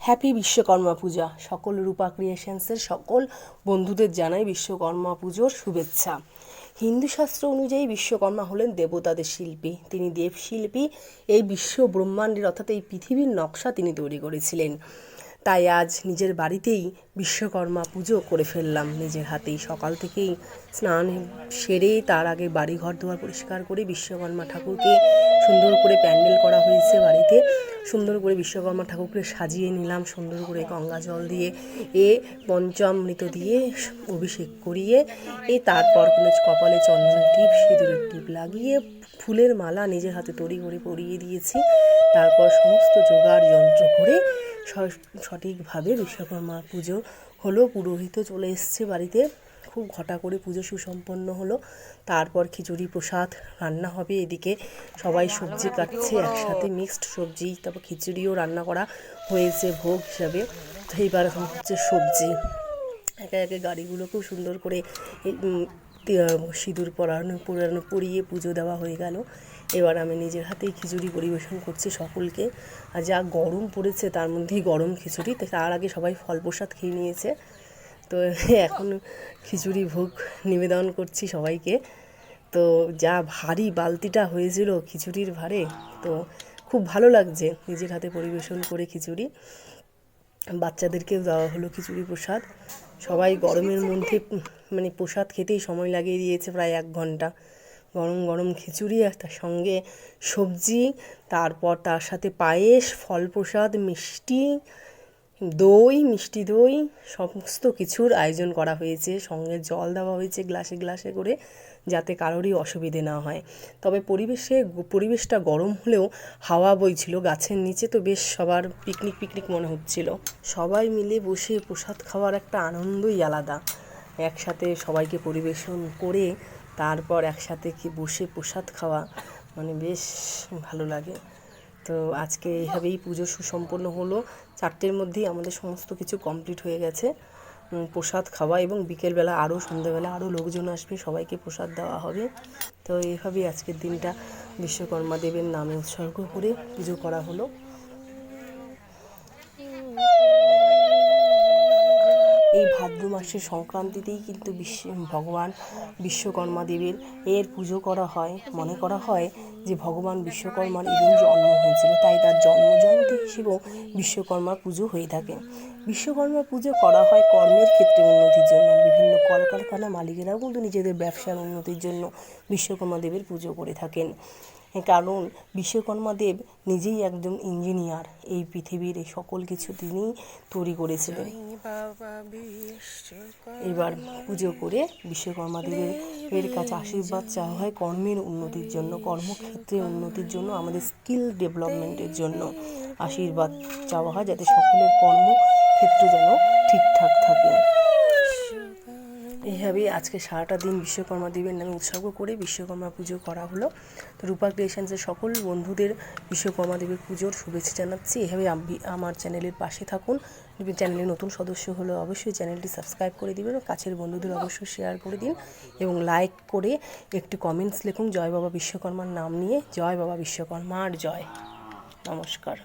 Happy Vishwakarma পূজা সকল রূপা ক্রিয়েশনসের সকল বন্ধুদের জানাই বিশ্বকর্মা পুজোর শুভেচ্ছা। হিন্দু শাস্ত্র অনুযায়ী বিশ্বকর্মা হলেন দেবতাদের শিল্পী। তিনি দেবশিল্পী এই বিশ্ব ব্রহ্মাণ্ডের অর্থাৎ এই পৃথিবীর নকশা তিনি তৈরি করেছিলেন। তাই আজ নিজের বাড়িতেই বিশ্বকর্মা পুজো করে ফেললাম। নিজের হাতেই সকাল থেকেই স্নান সেরে তার আগে বাড়ি ঘর দুয়ার পরিষ্কার করে বিশ্বকর্মা ঠাকুরকে সুন্দর করে প্যান্ডেল করা হয়েছে বাড়িতে। সুন্দর করে বিশ্বকর্মা ঠাকুরকে সাজিয়ে নিলাম, সুন্দর করে গঙ্গা জল দিয়ে, এ পঞ্চামৃত দিয়ে অভিষেক করিয়ে, এ তারপর কপালে চন্দনের টিপ, সিঁদুরের টিপ লাগিয়ে, ফুলের মালা নিজের হাতে তৈরি করে পরিয়ে দিয়েছি। তারপর সমস্ত জোগাড় যন্ত্র করে সঠিকভাবে বিশ্বকর্মা পুজো হলো পুরোহিত চলে এসছে বাড়িতে। খুব ঘটা করে পুজো সুসম্পন্ন হলো। তারপর খিচুড়ি প্রসাদ রান্না হবে এদিকে। সবাই সবজি কাটছে একসাথে মিক্সড সবজি তারপর খিচুড়িও রান্না করা হয়েছে ভোগ হিসাবে। তো এইবার হচ্ছে সবজি। একে একে গাড়িগুলো খুব সুন্দর করে সিঁদুর পরানো পরানো পরিয়ে পুজো দেওয়া হয়ে গেল। এবার আমি নিজের হাতেই খিচুড়ি পরিবেশন করছি সকলকে। আর যা গরম পড়েছে তার মধ্যেই গরম খিচুড়ি। তার আগে সবাই ফল প্রসাদ খেয়ে নিয়েছে। তো এখন খিচুড়ি ভোগ নিবেদন করছি সবাইকে। তো যা ভারী বালতিটা হয়েছিল খিচুড়ির ভারে, তো খুব ভালো লাগছে নিজের হাতে পরিবেশন করে খিচুড়ি। বাচ্চাদেরকেও দেওয়া হলো খিচুড়ি প্রসাদ। সবাই গরমের মধ্যে মানে প্রসাদ খেতেই সময় লাগিয়ে দিয়েছে প্রায় এক ঘণ্টা। গরম গরম খিচুড়ি আর তার সঙ্গে সবজি, তারপর তার সাথে পায়েস, ফল প্রসাদ, মিষ্টি দই, মিষ্টি দই, সমস্ত কিছুর আয়োজন করা হয়েছে। সঙ্গে জল দেওয়া হয়েছে গ্লাসে গ্লাসে করে যাতে কারোরই অসুবিধে না হয়। তবে পরিবেশে পরিবেশটা গরম হলেও হাওয়া বইছিল গাছের নিচে, তো বেশ সবার পিকনিক পিকনিক মনে হচ্ছিল। সবাই মিলে বসে প্রসাদ খাওয়ার একটা আনন্দই আলাদা। একসাথে সবাইকে পরিবেশন করে তারপর একসাথে কি বসে প্রসাদ খাওয়া মানে বেশ ভালো লাগে। তো আজকে এইভাবেই পুজো সুসম্পন্ন হলো। চারটের মধ্যেই আমাদের সমস্ত কিছু কমপ্লিট হয়ে গেছে। প্রসাদ খাওয়া এবং বিকেলবেলা আরও সন্ধ্যেবেলা আরও লোকজন আসবে, সবাইকে প্রসাদ দেওয়া হবে। তো এইভাবেই আজকের দিনটা বিশ্বকর্মা দেবের নামে উৎসর্গ করে পুজো করা হলো। এই ভাদ্র মাসের সংক্রান্তিতেই কিন্তু বিশ্ব, ভগবান বিশ্বকর্মা দেবের এর পুজো করা হয়। মনে করা হয় যে ভগবান বিশ্বকর্মার এদিন জন্ম হয়েছিল, তাই তার জন্মজয়ন্তী হিসেবেও বিশ্বকর্মার পুজো হয়ে থাকে। বিশ্বকর্মা পুজো করা হয় কর্মের ক্ষেত্রে উন্নতির জন্য। বিভিন্ন কলকারখানা মালিকেরাও কিন্তু নিজেদের ব্যবসার উন্নতির জন্য বিশ্বকর্মা দেবের পুজো করে থাকেন। কারণ বিশ্বকর্মা দেব নিজেই একজন ইঞ্জিনিয়ার এই পৃথিবীর এই সকল কিছু তিনি তৈরি করেছিলেন। এবার পুজো করে বিশ্বকর্মা দেবের এর কাছে আশীর্বাদ চাওয়া হয় কর্মের উন্নতির জন্য, কর্মক্ষেত্রে উন্নতির জন্য, আমাদের স্কিল ডেভেলপমেন্টের জন্য। আশীর্বাদ চাওয়া হয় যাতে সকলের কর্মক্ষেত্র যেন ঠিকঠাক থাকে এইভাবেই আজকে সারাটা দিন বিশ্বকর্মা দেবের নামে উৎসর্গ করে বিশ্বকর্মা পুজো করা হলো। তো রূপা ক্রিয়েশনসের সকল বন্ধুদের বিশ্বকর্মা দেবের পুজোর শুভেচ্ছা জানাচ্ছি। এভাবে আমি- আমার চ্যানেলের পাশে থাকুন। যদি চ্যানেলে নতুন সদস্য হলে অবশ্যই চ্যানেলটি সাবস্ক্রাইব করে দিবেন কাছের বন্ধুদের অবশ্যই শেয়ার করে দিন এবং লাইক করে একটি কমেন্টস লিখুন, জয় বাবা বিশ্বকর্মার নাম নিয়ে। জয় বাবা বিশ্বকর্মার জয়। নমস্কার।